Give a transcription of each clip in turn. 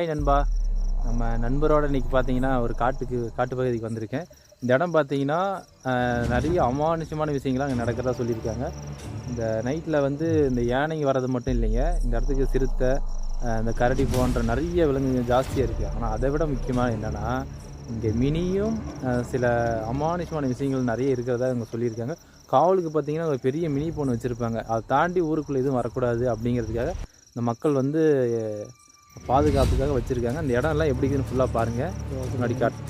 Hi நண்பா. நம்ம நண்பரோட இன்னைக்கு பார்த்தீங்கன்னா ஒரு காட்டுக்கு காட்டு பகுதிக்கு வந்திருக்கேன். இந்த இடம் பார்த்தீங்கன்னா நிறைய அமானுஷமான விஷயங்கள்லாம் அங்கே நடக்கிறதா சொல்லியிருக்காங்க. இந்த நைட்டில் வந்து இந்த யானைங்க வர்றது மட்டும் இல்லைங்க. இந்த இடத்துக்கு சிறுத்தை இந்த கரடி போன்ற நிறைய விலங்குகள் ஜாஸ்தியாக இருக்குது ஆனால் அதை விட முக்கியமாக என்னென்னா இங்கே மினியும் சில அமானுஷமான விஷயங்கள் நிறைய இருக்கிறதா இவங்க சொல்லியிருக்காங்க. காவலுக்கு பார்த்தீங்கன்னா ஒரு பெரிய மினி போன் வச்சுருப்பாங்க. அதை தாண்டி ஊருக்குள்ளே எதுவும் வரக்கூடாது அப்படிங்கிறதுக்காக இந்த மக்கள் வந்து பாதுகாப்புக்காக வச்சுருக்காங்க. அந்த இடம்லாம் எப்படி இருக்குதுன்னு ஃபுல்லாக பாருங்கள் முன்னாடி காட்டு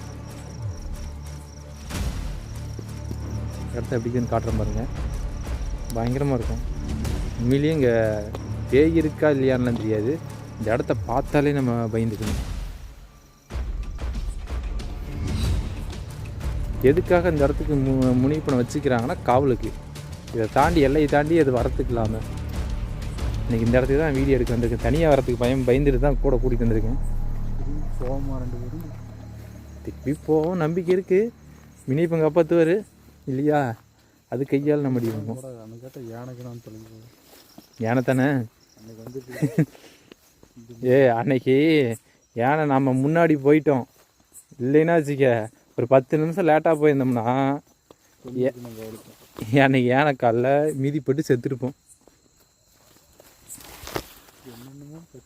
இடத்த எப்படி இருக்குதுன்னு காட்டுற பாருங்கள் பயங்கரமாக இருக்கும். உண்மையிலேயே இங்கே பேய் இருக்கா இல்லையான்லாம் தெரியாது. இந்த இடத்த பார்த்தாலே நம்ம பயந்துக்கணும். எதுக்காக இந்த இடத்துக்கு மு முனிப்பணம் வச்சுக்கிறாங்கன்னா காவலுக்கு. இதை தாண்டி எல்லையை தாண்டி அது வரத்துக்கு இல்லாமல் இன்றைக்கி இந்த இடத்துக்கு தான் வீடியோ எடுக்க வந்திருக்கேன். தனியாக வரத்துக்கு பயம் பயந்துட்டு தான் கூட கூட்டிகிட்டு வந்திருக்கேன். போமா ரெண்டு பேரும் திருப்பி போவோம் நம்பிக்கை இருக்குது மினி இப்போ காப்பாற்றுவார் இல்லையா? அது கையால் நம்ம தொலைஞ்சு யானை தானே ஏ அன்னைக்கு யானை நம்ம முன்னாடி போயிட்டோம். இல்லைன்னா வச்சுக்க ஒரு பத்து நிமிஷம் லேட்டாக போயிருந்தோம்னா அன்னைக்கு யானை காலில் மிதிப்பட்டு செத்துருப்போம்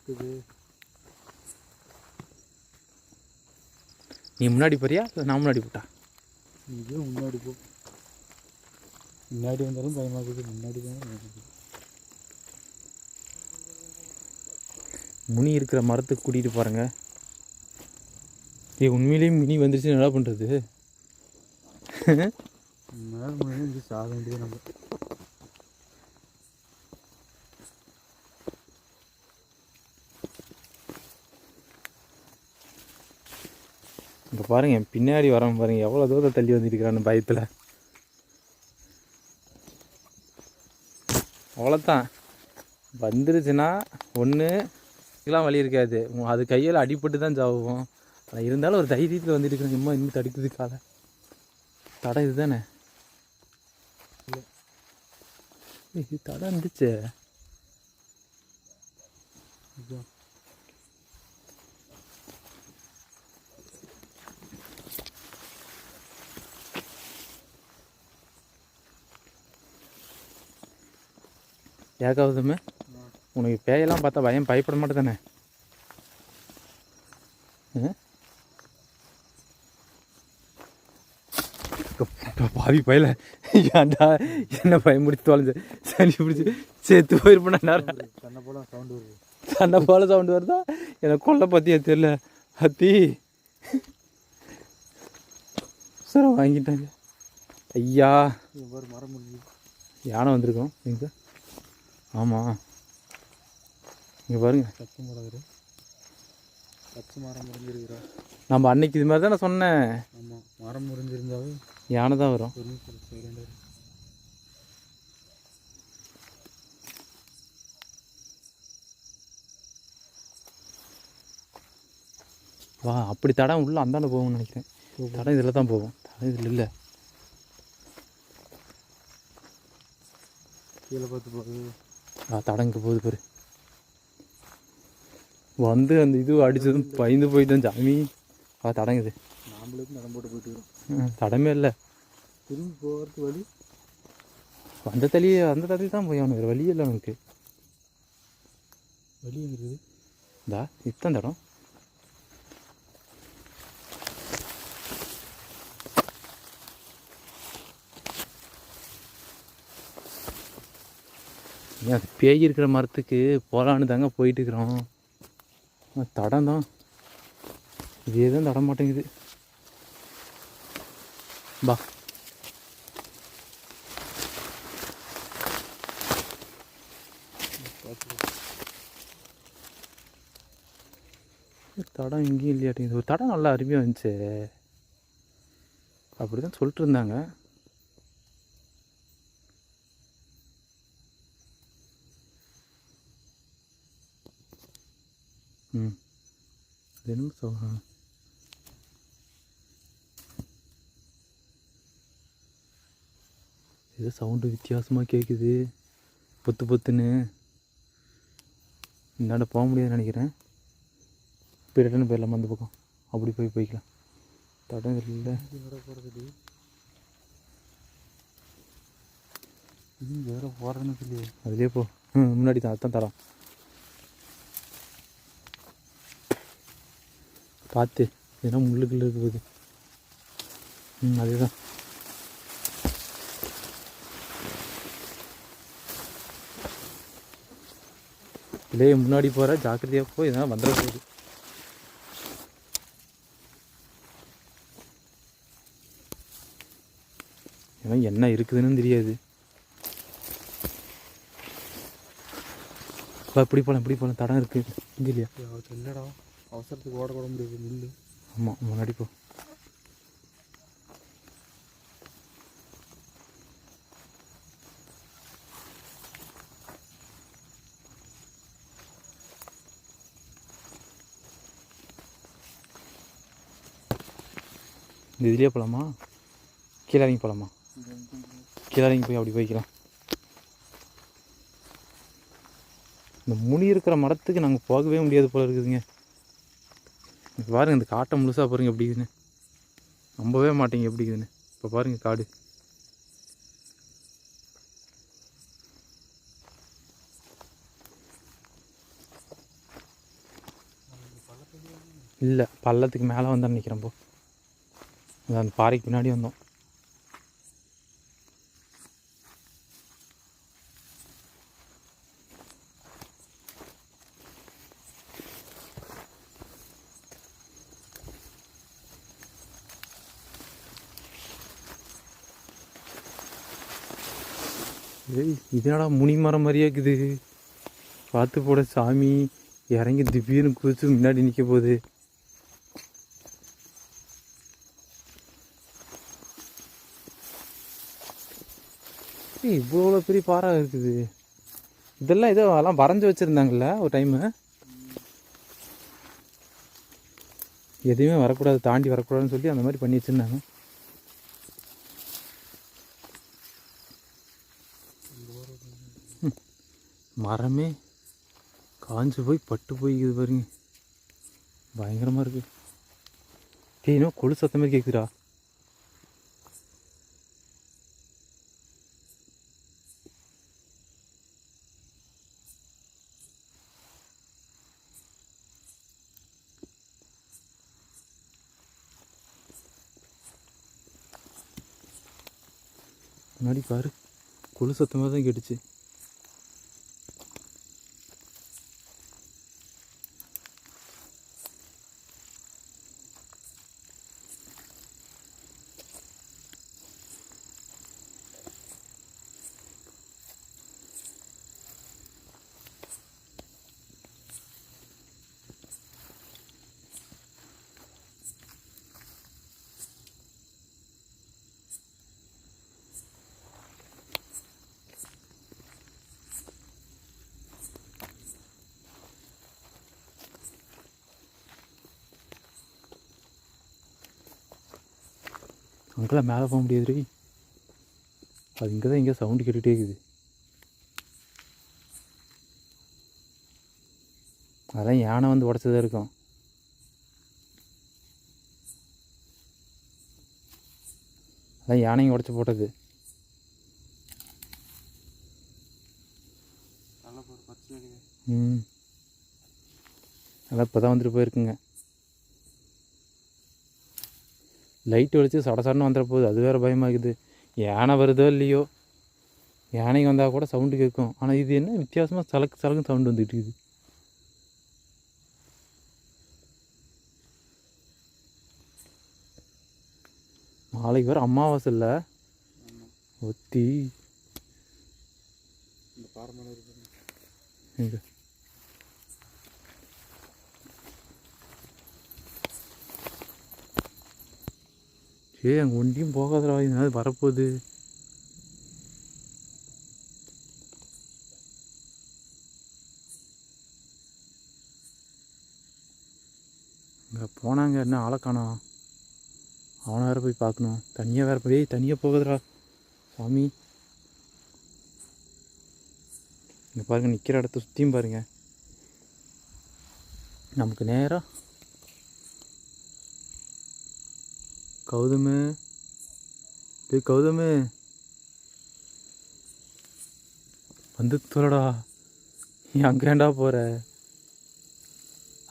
கத்துது நீ முன்னாடி போறியா? இல்லை நான் முன்னாடி போட்டா? இது முன்னாடி போ. முன்னாடி வந்தாலும் பயமாக்குது முன்னாடி தான் முனி இருக்கிற மரத்துக்கு கூட்டிகிட்டு போகிறேங்க ஏ உண்மையிலேயே மினி வந்துருச்சு என்ன பண்ணுறது சாக வேண்டியது நம்ம. பாருங்கள் பாருங்க என் பின்னாடி வரேன் பாருங்கள் எவ்வளோ தூரம் தள்ளி வந்துருக்கிறான்னு பயத்தில். அவ்வளோதான் வந்துருச்சுன்னா ஒன்று இதுக்கெல்லாம் வழி இருக்காது. அது கையில் அடிபட்டு தான் சாவுவோம். ஆனால் இருந்தாலும் ஒரு தைரியத்தில் வந்துட்டு இருக்கிறேன் சும்மா இன்னும் தடுக்குது காலை. தடை இதுதானே? இது தடை இருந்துச்சு ஏகாவதுமே? உனக்கு பேயெல்லாம் பார்த்தா பயம் பயப்பட மாட்டே தானே பாவி பயல. ஏன்டா என்ன பயமுடித்து தொலைஞ்ச? சளி பிடிச்சி சேர்த்து போயிருப்பேன் தன்னை போல சவுண்டு வருது? சண்டை போல சவுண்டு வருதா எனக்கு கொல்லை பற்றியா தெரியல. அத்தி. சார் வாங்கிட்டாங்க. ஐயா. மரம் யானை வந்திருக்கோம் எங்க? ஆமாம் இங்கே பாருங்க. பச்சை மிளகு. பச்சை மரம் முறிஞ்சிருக்கிறா நம்ம அன்னைக்கு இது மாதிரி தான் சொன்னேன் ஆமாம் மரம் முறிஞ்சிருந்தாவே யானை தான் வரும். வா அப்படி தடம் உள்ள அந்தாண்ட போகும்னு நினைக்கிறேன். தடம் இதில் தான் போகும். தடம் இதில் இல்லை. கீழே பார்த்து போகுது ஆ தடம் இங்கே போகுது பாரு. வந்து அந்த இது அடிச்சதும் பயந்து போயிட்டோம் சாமி. ஆ தடங்குது. நாமளே நடம் போட்டு போயிட்டு தடமே இல்லை. திரும்பி போகிறதுக்கு வழி? அந்த தளியே அந்த தள்ளி தான் போய் அவனுக்கு வேறு வழியே இல்லை அவனுக்கு. வழி எங்க இருக்குது? இந்தா இத்தான் தடம். அது பேய் இருக்கிற மரத்துக்கு போகலான்னு தாங்க போயிட்டுருக்குறோம். தடம் தான். இதே தான் தட மாட்டேங்குது. பா. தடம் எங்கேயும் இல்லையாட்டிங்குது. ஒரு தடம் நல்லா அருமையாக இருந்துச்சு அப்படி தான் சொல்லிட்டு இருந்தாங்க. ம். அது என்னமோ சொல் ஏதோ சவுண்டு வித்தியாசமாக கேட்குது பொத்து பொத்துன்னு. இந்தாண்ட போக முடியாதுன்னு நினைக்கிறேன். இப்போ ரிட்டர்ன் போயிடலாமா அந்த பக்கம்? அப்படி போய் போய்க்கலாம். தடம் இல்லை போகிறது இது வேற போகிறேன்னு சொல்லி அதுலேயே போ. முன்னாடி தான் அதான் தரம். பார்த்து ஏன்னா முள்ளுக்குள்ள இருக்க போகுது ம் அதுதான். இல்லையே முன்னாடி போகிற ஜாக்கிரதையாக போய் இதெல்லாம் வந்துட போகுது ஏன்னா என்ன இருக்குதுன்னு தெரியாது. இப்போ இப்படி போகலாம் இப்படி போகலாம் தடம் இருக்குது இங்கே இல்லையா? என்னடா? அவசரத்துக்கு ஓட கூட முடியாது நில்லு. ஆமாம் முன்னாடி போ. இந்த இதுலேயே போகலாமா கீழே இறங்கி போகலாமா கீழே இறங்கி போய் அப்படி போய்க்கலாம். இந்த முனி இருக்கிற மரத்துக்கு நாங்கள் போகவே முடியாது போல இருக்குதுங்க. இப்போ பாருங்கள் இந்த காட்டை முழுசாக பாருங்க எப்படி இருக்குதுன்னு. நம்பவே மாட்டீங்க எப்படி இருக்குதுன்னு. இப்போ பாருங்க காடு. இல்லை பள்ளத்துக்கு மேலே வந்து நிற்கிறேன் போ. அந்த பாறைக்கு பின்னாடி வந்தோம். ஏய் முனிமரம் மாதிரியே இருக்குது. பார்த்து போட சாமி. இறங்கி திடீர்னு குதிச்சு முன்னாடி நிற்க போகுது. ஏய் இவ்வளோ பெரிய பாறை இருக்குது. இதெல்லாம் ஏதோ அதெல்லாம் வரைஞ்சி வச்சுருந்தாங்கல்ல ஒரு டைமு எதையுமே வரக்கூடாது தாண்டி வரக்கூடாதுன்னு சொல்லி அந்த மாதிரி பண்ணி வச்சுருந்தாங்க. மரமே காஞ்சு போய் பட்டு போய்க்குது பாருங்க. பயங்கரமாக இருக்குது டேய் இன்னும் கொழு சத்தம் மாதிரி கேட்குதுடா முன்னாடி பாரு கொழு சத்தமாக தான் கேட்டுச்சு. அங்கெல்லாம் மேலே போக முடியாது அது இங்கே தான் இங்கே சவுண்டு கேட்டுகிட்டே இருக்குது. அதான் யானை வந்து உடச்சதா இருக்கும். அதான் யானையும் உடச்சி போட்டது. நல்லா ம். அதான் இப்போ தான் வந்துட்டு போயிருக்குங்க. லைட் வெளிச்சு சட சடன்னு வந்துட போகுது அது வேறு பயமாகுது. யானை வருதோ இல்லையோ? யானைக்கு வந்தால் கூட சவுண்டு கேட்கும் ஆனால் இது என்ன வித்தியாசமாக சலக்கு சலக்கு சவுண்டு வந்துட்டு இருக்குது. நாளைக்கு வேறு அமாவாசை இல்லை. ஒத்தி. இந்த பாறை ஏ ஏய் அங்கே ஒண்டியும் போகாதடா இதனால வரப்போகுது? இங்கே போனாங்க என்ன ஆளக்கானா அவனை வேறு போய் பார்க்கணும். தனியாக வேறு போய் தனியாக போகுதுடா சாமி இங்கே பாருங்க நிற்கிற இடத்த சுற்றியும் பாருங்கள் நமக்கு நேராக கௌதமு. டே கௌதமு. வந்து தோலடா நீ அங்கேண்டா போகிற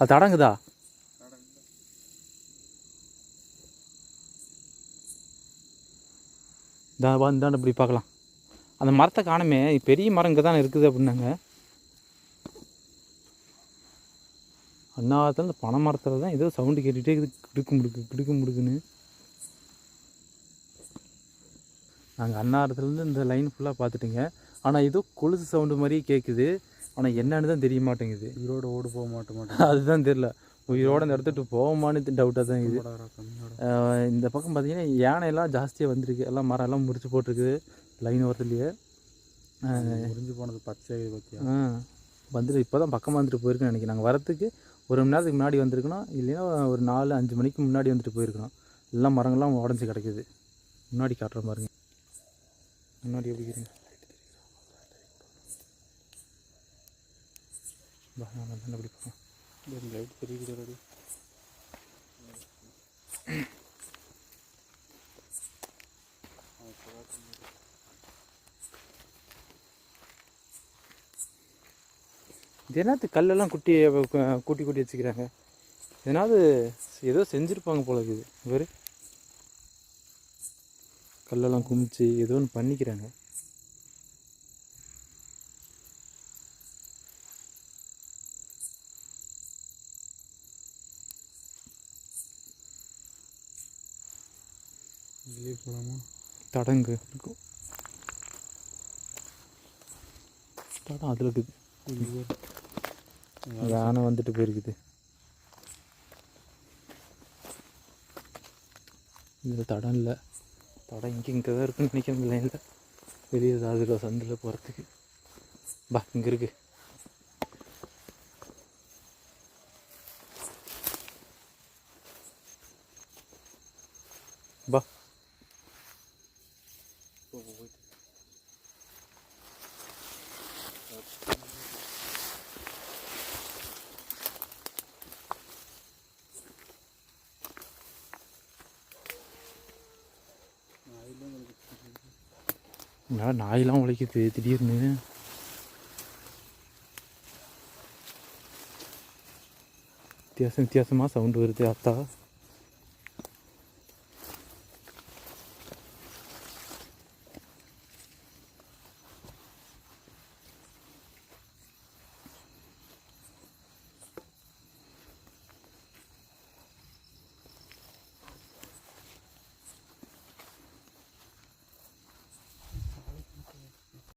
அது அடங்குதா இதா வா இந்தாண்ட இப்படி பார்க்கலாம் அந்த மரத்தை காணுமே பெரிய மரம் இங்கே தான் இருக்குது அப்படின்னாங்க. அண்ணாவத்தில் இந்த பனை மரத்தில் தான் ஏதோ சவுண்டு கேட்டுகிட்டே இருக்குது கிடுக்கு முடுக்கு கிடுக்கு முடுக்குன்னு. நாங்கள் அன்னாரத்துலேருந்து இந்த லைன் ஃபுல்லாக பார்த்துட்டுங்க. ஆனால் ஏதோ கொலுசு சவுண்டு மாதிரியே கேட்குது ஆனால் என்னன்னு தான் தெரிய மாட்டேங்குது. உயிரோட ஓடு போக மாட்ட மாட்டேன் அதுதான் தெரில உயிரோட இந்த இடத்துட்டு போவோமான்னு டவுட்டாக தான் ஆஹ் இந்த பக்கம் பார்த்தீங்கன்னா யானையெல்லாம் ஜாஸ்தியாக வந்திருக்கு. எல்லாம் மரம் எல்லாம் முறிச்சு போட்டிருக்குது லைன் ஓரத்துலேயே. முறிஞ்சு போனது பச்சை. பத்தியா ஆ. வந்துட்டு இப்போ தான் பக்கமாக வந்துட்டு போயிருக்குன்னு நினைக்கிறேன். நாங்கள் வரத்துக்கு ஒரு மணி நேரத்துக்கு முன்னாடி வந்திருக்கணும். இல்லைன்னா ஒரு நாலு அஞ்சு மணிக்கு முன்னாடி வந்துட்டு போயிருக்கணும். எல்லாம் மரங்கள்லாம் உடஞ்சி கிடக்குது. முன்னாடி காட்டுற பாருங்க. முன்னாடி எப்படி நான் அப்படி போகிறேன் லைட் தெரியுது இது என்னத்து கல்லெல்லாம் குட்டி கூட்டி கூட்டி வச்சுக்கிறாங்க. எதனாவது ஏதோ செஞ்சுருப்பாங்க போல இருக்குது. இவர்? கல்லெல்லாம் குமிச்சு ஏதோ ஒன்று பண்ணிக்கிறாங்க. வெளியே போகலாமா தடங்கு. இருக்கும் தடம் அதில் இருக்குது யானை வந்துட்டு போயிருக்குது. இதில் தடம் இல்லை. தடை இங்கே இங்கே தான் இருக்குன்னு நினைக்கிறேன் லைனில் வெளியே ஏதாவது சந்தில் போகிறதுக்கு பா இங்கே இருக்குது பா நான் நாயெல்லாம் உழைக்குது திடீர்னு? வித்தியாசம் வித்தியாசமாக சவுண்டு வருது அத்தா